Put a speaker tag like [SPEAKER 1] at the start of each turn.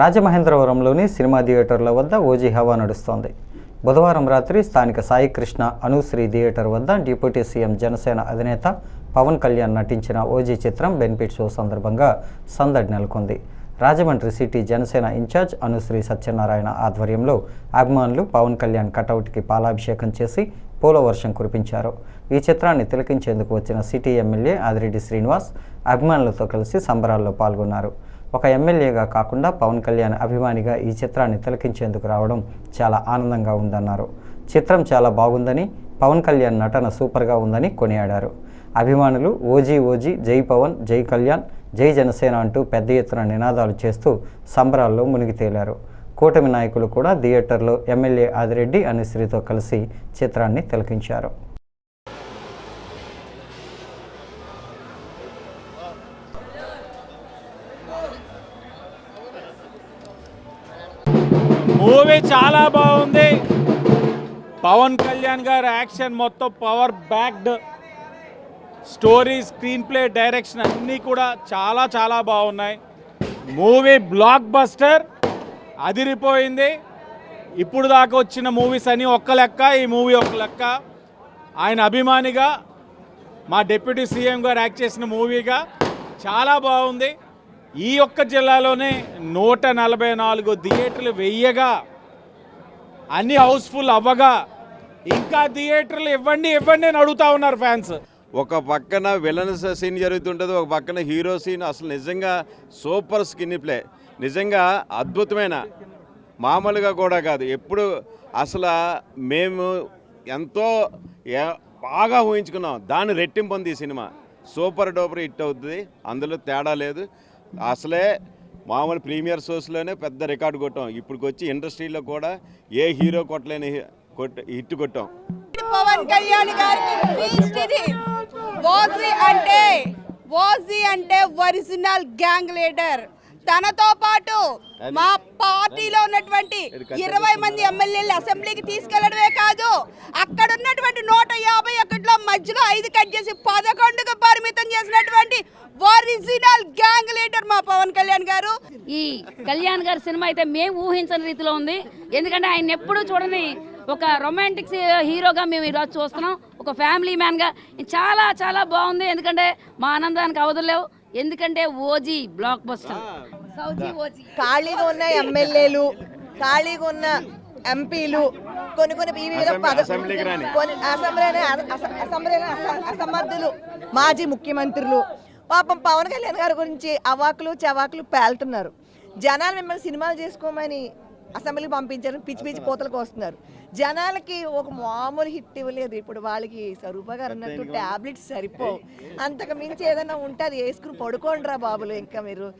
[SPEAKER 1] రాజమహేంద్రవరంలోని cinema థియేటర్ల వద్ద OG హవా నడుస్తోంది. బుధవారం రాత్రి స్థానిక సాయికృష్ణ అనుశ్రీ థియేటర్ వద్ద డిప్యూటీ సీఎం జనసేన అధినేత పవన్ కళ్యాణ్ నటించిన ఓజీ చిత్రం బెనిఫిట్ షో సందర్భంగా సందడి నెలకొంది. రాజమండ్రి సిటీ జనసేన ఇన్ఛార్జ్ అనుశ్రీ సత్యనారాయణ ఆధ్వర్యంలో అభిమానులు పవన్ కళ్యాణ్ కటౌట్కి పాలాభిషేకం చేసి పూలవర్షం కురిపించారు. ఈ చిత్రాన్ని తిలకించేందుకు వచ్చిన సిటీ ఎమ్మెల్యే ఆదిరెడ్డి శ్రీనివాస్ అభిమానులతో కలిసి సంబరాల్లో పాల్గొన్నారు. ఒక ఎమ్మెల్యేగా కాకుండా పవన్ కళ్యాణ్ అభిమానిగా ఈ చిత్రాన్ని తిలకించేందుకు రావడం చాలా ఆనందంగా ఉందన్నారు. చిత్రం చాలా బాగుందని పవన్ కళ్యాణ్ నటన సూపర్గా ఉందని కొనియాడారు. అభిమానులు ఓజీ ఓజీ జై పవన్ జై కళ్యాణ్ జై జనసేన అంటూ పెద్ద ఎత్తున నినాదాలు చేస్తూ సంబరాల్లో మునిగి తేలారు. కూటమి నాయకులు కూడా థియేటర్లో ఎమ్మెల్యే ఆదిరెడ్డి అనుశ్రీతో కలిసి చిత్రాన్ని తిలకించారు.
[SPEAKER 2] మూవీ చాలా బాగుంది. పవన్ కళ్యాణ్ గారు యాక్షన్ మొత్తం power backed. Story screenplay direction అన్నీ కూడా చాలా చాలా బాగున్నాయి. Movie blockbuster. అదిరిపోయింది. ఇప్పుడు దాకా వచ్చిన మూవీస్ అన్నీ ఒక్క లెక్క ఈ మూవీ ఒక లెక్క. ఆయన అభిమానిగా మా డిప్యూటీ సీఎం గారు యాక్ట్ చేసిన మూవీగా చాలా బాగుంది. ఈ ఒక్క జిల్లాలోనే నూట నలభై నాలుగు థియేటర్లు వెయ్యగా అన్ని హౌస్ఫుల్ అవ్వగా ఇంకా థియేటర్లు ఇవ్వండి ఇవ్వండి అని అడుగుతా ఉన్నారు ఫ్యాన్స్.
[SPEAKER 3] ఒక పక్కన విలన్ సీన్ జరుగుతుంటుంది ఒక పక్కన హీరో సీన్ అసలు నిజంగా సూపర్ స్కిన్ ప్లే. నిజంగా అద్భుతమైన. మామూలుగా కూడా కాదు ఎప్పుడు అసలు మేము ఎంతో ఏ- బాగా ఊహించుకున్నాం. దాన్ని రెట్టింపు ఉంది ఈ సినిమా. సూపర్ డూపర్ హిట్ అవుతుంది అందులో తేడా లేదు. అసలే మామూలు ప్రీమియర్ షోస్లోనే పెద్ద రికార్డు కొట్టాం. ఇప్పుడు వచ్చి ఇండస్ట్రీలో కూడా ఏ హీరో కొట్టలేని కొట్ట హిట్ కొట్టాం.
[SPEAKER 4] పవన్ కళ్యాణ్ గారికి అంటే ఓజీ అంటే ఒరిజినల్ గ్యాంగ్ లీడర్. తనతో పాటు మా పార్టీలో ఉన్నటువంటి ఇరవై మంది ఎమ్మెల్యేలు అసెంబ్లీకి తీసుకెళ్ళడమే కాదు అక్కడ ఉన్నటువంటి నూట యాభై ఒకటిలో మధ్యలో ఐదు కట్ చేసి పదకొండుకు పరిమితం చేసినటువంటి ఒరిజినల్ గ్యాంగ్ లీడర్ మా పవన్ కళ్యాణ్ గారు.
[SPEAKER 5] ఈ కళ్యాణ్ గారి సినిమా అయితే మేము ఊహించని రీతిలో ఉంది. ఎందుకంటే ఆయన ఎప్పుడూ చూడని ఒక రొమాంటిక్ హీరోగా మేము ఈరోజు చూస్తున్నాం. ఒక ఫ్యామిలీ మ్యాన్గా చాలా చాలా బాగుంది. ఎందుకంటే మా ఆనందానికి అవధులేవు ఎందుకంటే ఓజీ బ్లాక్ బస్టర్ సౌజీ ఓజీ
[SPEAKER 6] ఖాళీగా ఉన్న ఎమ్మెల్యేలు ఖాళీగా ఉన్న ఎంపీలు కొన్ని కొన్ని ఈ. కొన్ని అసెంబ్లీ అసమర్థులు మాజీ ముఖ్యమంత్రులు పాపం పవన్ కళ్యాణ్ గారి గురించి అవాకులు చవాకులు పేలుతున్నారు. జనాలు మిమ్మల్ని సినిమాలు చేసుకోమని అసెంబ్లీకి పంపించారు పిచ్చి పిచ్చి కోతలకు వస్తున్నారు జనాలకి ఒక మామూలు హిట్ ఇవ్వలేదు. ఇప్పుడు వాళ్ళకి స్వరూప గారు అన్నట్టు టాబ్లెట్స్ సరిపోవు. అంతకు మించి ఏదైనా ఉంటే అది వేసుకుని పడుకోండి రా బాబులు. ఇంకా మీరు